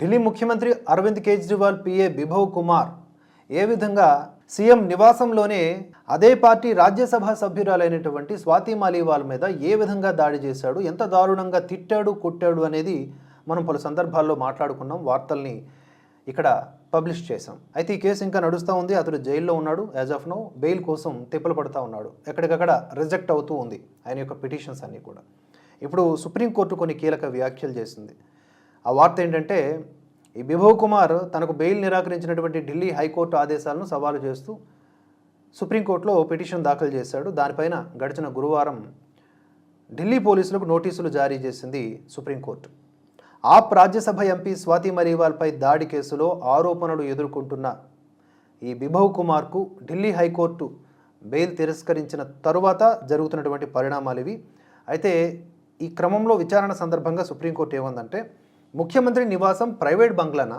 ఢిల్లీ ముఖ్యమంత్రి అరవింద్ కేజ్రీవాల్ పిఏ బిభవ్ కుమార్ ఏ విధంగా సీఎం నివాసంలోనే అదే పార్టీ రాజ్యసభ సభ్యురాలైనటువంటి స్వాతి మాలీవాల్ మీద ఏ విధంగా దాడి చేశాడు ఎంత దారుణంగా తిట్టాడు కొట్టాడు అనేది మనం పలు సందర్భాల్లో మాట్లాడుకున్నాం వార్తల్ని ఇక్కడ పబ్లిష్ చేశాం. అయితే ఈ కేసు ఇంకా నడుస్తూ ఉంది అతడు జైల్లో ఉన్నాడు యాజ్ ఆఫ్ నో బెయిల్ కోసం తిప్పలు పడుతూ ఉన్నాడు ఎక్కడికక్కడ రిజెక్ట్ అవుతూ ఉంది ఆయన యొక్క పిటిషన్స్ అన్నీ కూడా. ఇప్పుడు సుప్రీంకోర్టు కొన్ని కీలక వ్యాఖ్యలు చేసింది. ఆ వార్త ఏంటంటే ఈ బిభవ్ కుమార్ తనకు బెయిల్ నిరాకరించినటువంటి ఢిల్లీ హైకోర్టు ఆదేశాలను సవాలు చేస్తూ సుప్రీంకోర్టులో పిటిషన్ దాఖలు చేశాడు. దానిపైన గడిచిన గురువారం ఢిల్లీ పోలీసులకు నోటీసులు జారీ చేసింది supreme court. AAP Rajya Sabha MP Swati మరీవాల్పై దాడి కేసులో ఆరోపణలు ఎదుర్కొంటున్న ఈ బిభవ్ కుమార్కు ఢిల్లీ హైకోర్టు బెయిల్ తిరస్కరించిన తరువాత జరుగుతున్నటువంటి పరిణామాలు ఇవి. అయితే ఈ క్రమంలో విచారణ సందర్భంగా సుప్రీంకోర్టు ఏమందంటే ముఖ్యమంత్రి నివాసం ప్రైవేట్ బంగ్లానా?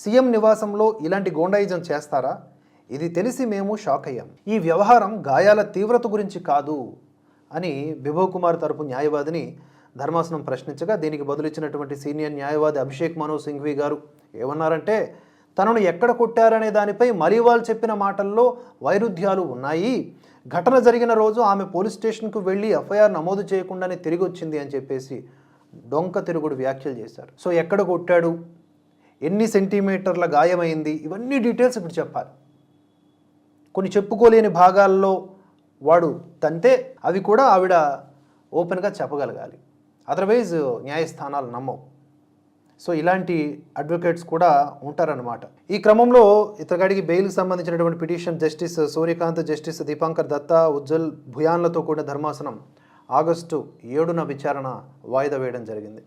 సీఎం నివాసంలో ఇలాంటి గోండాయిజం చేస్తారా? ఇది తెలిసి మేము షాక్ అయ్యాం. ఈ వ్యవహారం గాయాల తీవ్రత గురించి కాదు అని బిభవ్ కుమార్ తరపు న్యాయవాదిని ధర్మాసనం ప్రశ్నించగా దీనికి బదులిచ్చినటువంటి సీనియర్ న్యాయవాది అభిషేక్ మనో సింఘ్వి గారు ఏమన్నారంటే తనను ఎక్కడ కొట్టారనే దానిపై మరీవాల్ చెప్పిన మాటల్లో వైరుధ్యాలు ఉన్నాయి. ఘటన జరిగిన రోజు ఆమె పోలీస్ స్టేషన్కు వెళ్ళి ఎఫ్ఐఆర్ నమోదు చేయకుండానే తిరిగి వచ్చింది అని చెప్పేసి డొంక తిరుగుడు వ్యాఖ్యలు చేశారు. సో ఎక్కడ కొట్టాడు? ఎన్ని సెంటీమీటర్ల గాయమైంది? ఇవన్నీ డీటెయిల్స్ ఇప్పుడు చెప్పాలి. కొన్ని చెప్పుకోలేని భాగాల్లో వాడు తంతే అవి కూడా ఆవిడ ఓపెన్గా చెప్పగలగాలి. అదర్వైజ్ న్యాయస్థానాలు నమ్మవు. సో ఇలాంటి అడ్వకేట్స్ కూడా ఉంటారన్నమాట. ఈ క్రమంలో ఇతగాడికి బెయిల్కి సంబంధించినటువంటి petition justice Surya Kant justice Dipankar Datta Ujjal భుయాన్లతో కూడిన ధర్మాసనం ఆగస్టు ఏడున విచారణ వాయిదా వేయడం జరిగింది.